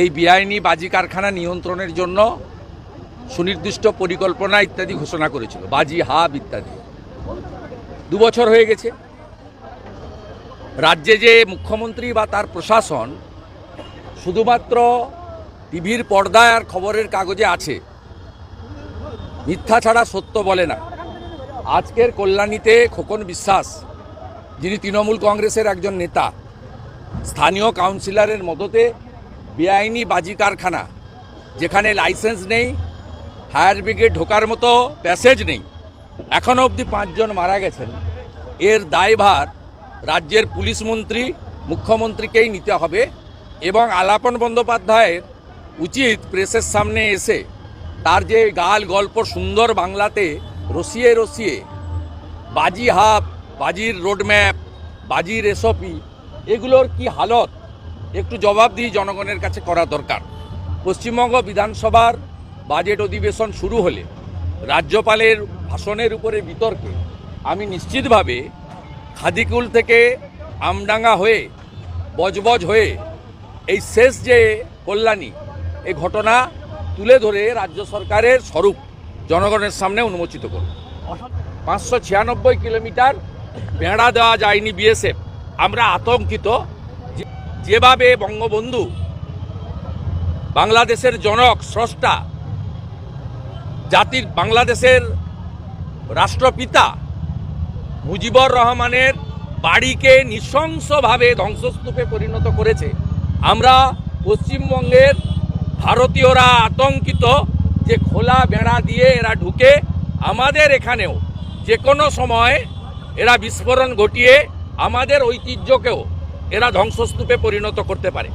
এই বেআইনি বাজি কারখানা নিয়ন্ত্রণের জন্য সুনির্দিষ্ট পরিকল্পনা ইত্যাদি ঘোষণা করেছিল। বাজি, হাব ইত্যাদি। দু বছর হয়ে গেছে। রাজ্যে যে মুখ্যমন্ত্রী বা তার প্রশাসন শুধুমাত্র টিভির পর্দায় আর খবরের কাগজে আছে, মিথ্যা ছাড়া সত্য বলে না। আজকের কল্যাণীতে খোকন বিশ্বাস, যিনি তৃণমূল কংগ্রেসের একজন নেতা, স্থানীয় কাউন্সিলরের মদতে বেআইনি বাজি কারখানা, যেখানে লাইসেন্স নেই ফায়ার ব্রিগেড ঢোকার মতো প্যাসেজ নেই। এখনও অবধি পাঁচজন মারা গেছেন। এর দায়ভার রাজ্যের পুলিশ মন্ত্রী, মুখ্যমন্ত্রীকেই নিতে হবে এবং আলাপন বন্দ্যোপাধ্যায়ের উচিত প্রেসের সামনে এসে তার যে গাল গল্প সুন্দর বাংলাতে রসিয়ে রসিয়ে, বাজি হাব বাজির রোডম্যাপ, বাজির এসপি এগুলোর কি হালত? একটু জবাবদিহি জনগণের কাছে করা দরকার। পশ্চিমবঙ্গ বিধানসভার বাজেট অধিবেশন শুরু হলে রাজ্যপালের ভাষণের উপরে বিতর্কে। আমি নিশ্চিতভাবে খাদিকুল থেকে আমডাঙ্গা হয়ে, বজবজ হয়ে এই শেষ যে কল্যাণী এই ঘটনা তুলে ধরে রাজ্য সরকারের স্বরূপ জনগণের সামনে উন্মোচিত করব। পাঁচশো ছিয়ানব্বই কিলোমিটার বেড়া দেওয়া যায়নি বিএসএফ। আমরা আতঙ্কিত যেভাবে বঙ্গবন্ধু বাংলাদেশের জনক, স্রষ্টা, জাতির, বাংলাদেশের রাষ্ট্রপিতা মুজিবুর রহমানের বাড়িকে নৃশংসভাবে ধ্বংসস্তূপে পরিণত করেছে। আমরা পশ্চিমবঙ্গের ভারতীয়রা আতঙ্কিত যে খোলা বেড়া দিয়ে এরা ঢুকে আমাদের এখানেও যে কোনো সময় এরা বিস্ফোরণ ঘটিয়ে আমাদের ঐতিহ্যকেও এরা ধ্বংসস্তূপে পরিণত করতে পারে।